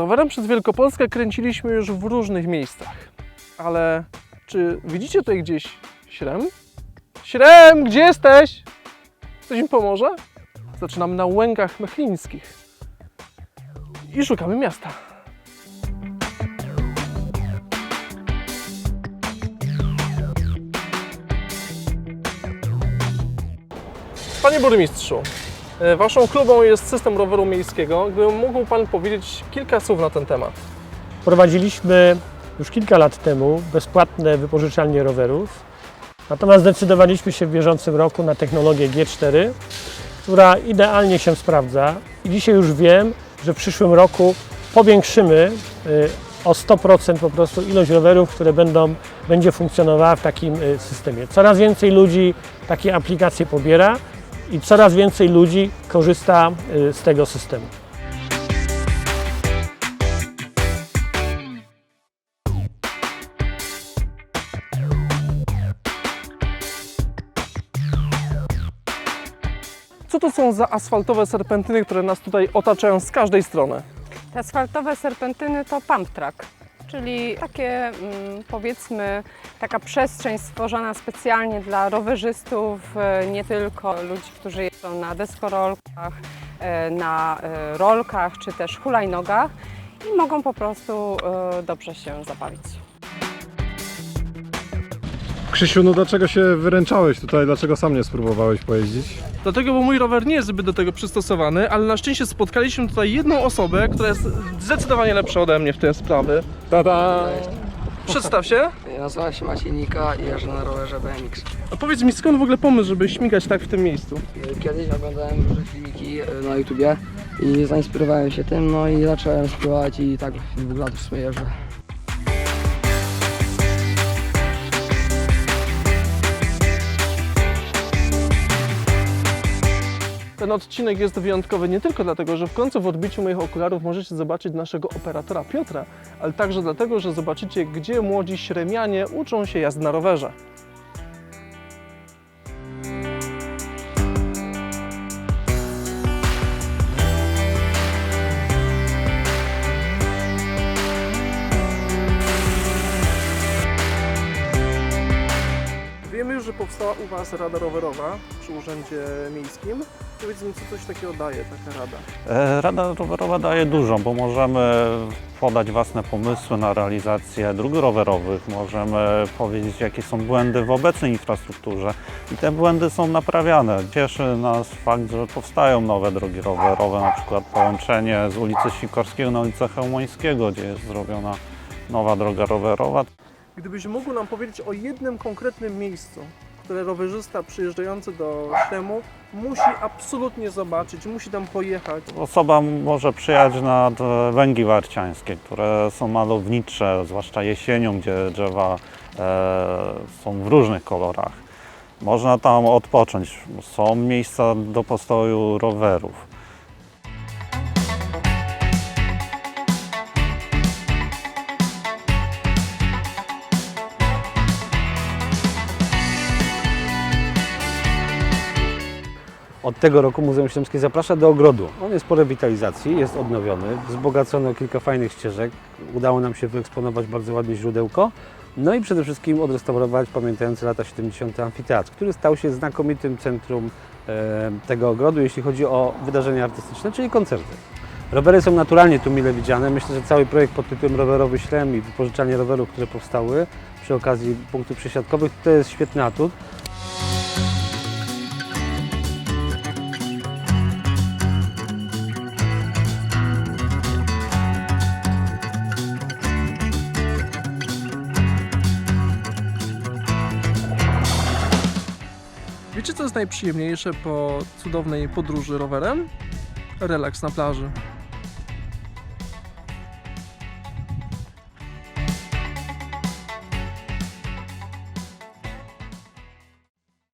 Rowerem przez Wielkopolskę kręciliśmy już w różnych miejscach. Ale czy widzicie tutaj gdzieś Śrem? Śrem, gdzie jesteś? Ktoś mi pomoże? Zaczynamy na łękach mechlińskich. I szukamy miasta. Panie burmistrzu, waszą klubą jest system roweru miejskiego. Gdyby mógł pan powiedzieć kilka słów na ten temat. Prowadziliśmy już kilka lat temu bezpłatne wypożyczalnie rowerów, natomiast zdecydowaliśmy się w bieżącym roku na technologię G4, która idealnie się sprawdza i dzisiaj już wiem, że w przyszłym roku powiększymy y, o 100% po prostu ilość rowerów, które będą, będzie funkcjonowała w takim y, systemie. Coraz więcej ludzi takie aplikacje pobiera i coraz więcej ludzi korzysta y, z tego systemu. Co to są za asfaltowe serpentyny, które nas tutaj otaczają z każdej strony? Te asfaltowe serpentyny to pump track, czyli takie mm, powiedzmy taka przestrzeń stworzona specjalnie dla rowerzystów, e, nie tylko ludzi, którzy jeżdżą na deskorolkach, e, na e, rolkach czy też hulajnogach i mogą po prostu dobrze się zabawić. Krzysiu, no dlaczego się wyręczałeś tutaj? Dlaczego sam nie spróbowałeś pojeździć? Dlatego, bo mój rower nie jest zbyt do tego przystosowany, ale na szczęście spotkaliśmy tutaj jedną osobę, która jest zdecydowanie lepsza ode mnie w tej sprawy. Tada! Przedstaw się. Ja nazywam się Maciej Nika i jeżdżę na rowerze BMX. A powiedz mi, skąd w ogóle pomysł, żeby śmigać tak w tym miejscu? Kiedyś oglądałem różne filmiki e, na YouTubie i zainspirowałem się tym, no i zacząłem spróbować i tak w dwóch lat w sumie jeżdżę. Ten odcinek jest wyjątkowy nie tylko dlatego, że w końcu w odbiciu moich okularów możecie zobaczyć naszego operatora Piotra, ale także dlatego, że zobaczycie, gdzie młodzi śremianie uczą się jazdy na rowerze. Powstała u Was Rada Rowerowa przy Urzędzie Miejskim. Powiedz mi, co coś takiego daje taka rada? E, Rada rowerowa daje dużo, bo możemy podać własne pomysły na realizację dróg rowerowych, możemy powiedzieć, jakie są błędy w obecnej infrastrukturze i te błędy są naprawiane. Cieszy nas fakt, że powstają nowe drogi rowerowe, na przykład połączenie z ulicy Sikorskiego na ulicę Chełmońskiego, gdzie jest zrobiona nowa droga rowerowa. Gdybyś mógł nam powiedzieć o jednym konkretnym miejscu, rowerzysta przyjeżdżający do Śremu musi absolutnie zobaczyć, musi tam pojechać. Osoba może przyjechać nad Węgi Warciańskie, które są malownicze, zwłaszcza jesienią, gdzie drzewa e, są w różnych kolorach. Można tam odpocząć. Są miejsca do postoju rowerów. Od tego roku Muzeum Śląskie zaprasza do ogrodu. On jest po rewitalizacji, jest odnowiony, wzbogacony o kilka fajnych ścieżek. Udało nam się wyeksponować bardzo ładnie źródełko. No i przede wszystkim odrestaurować pamiętający lata 70. amfiteatr, który stał się znakomitym centrum e, tego ogrodu, jeśli chodzi o wydarzenia artystyczne, czyli koncerty. Rowery są naturalnie tu mile widziane. Myślę, że cały projekt pod tytułem Rowerowy Śrem i wypożyczalnie rowerów, które powstały przy okazji punktów przesiadkowych, to jest świetny atut. Wiecie, co jest najprzyjemniejsze po cudownej podróży rowerem? Relaks na plaży.